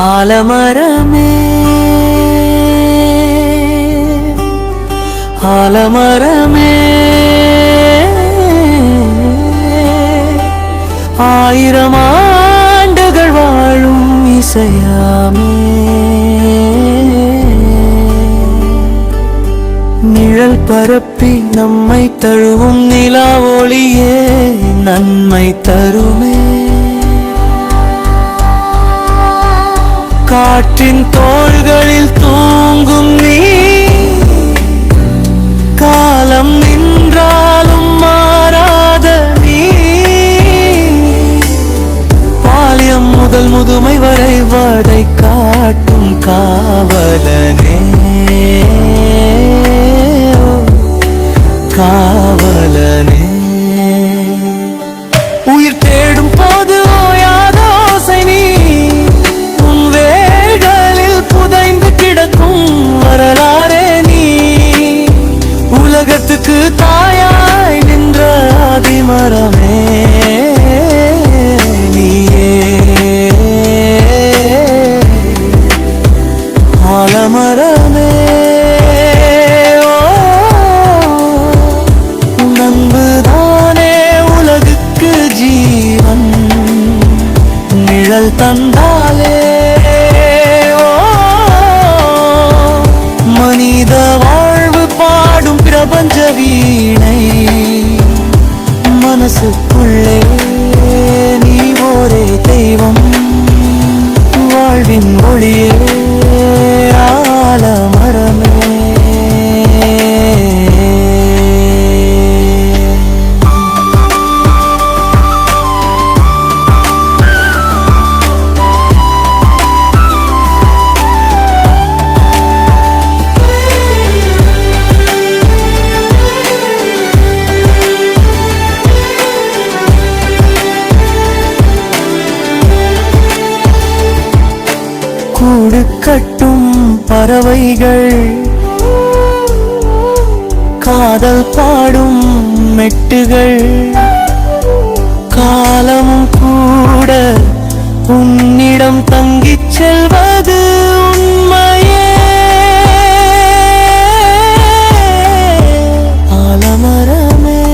ஆலமரமே. ஆலமரமே. ஆயிரம் ஆண்டுகள் வாழும் இசையாமே. நிழல் பரப்பி நம்மை தழுவும் நிலா ஒளியே நன்மை தருமே. காற்றின் தோள்களில் தூங்கும் நீ காலம் நின்றாலும் மாறாத நீ. பாலியம் முதல் முதுமை வரை வடை காட்டும் காவலனே. காவலனே. கட்டும் பறவைகள். காதல் பாடும் மெட்டுகள். காலமும் கூட உன்னிடம் தங்கிச் செல்வது உண்மையே. ஆலமரமே.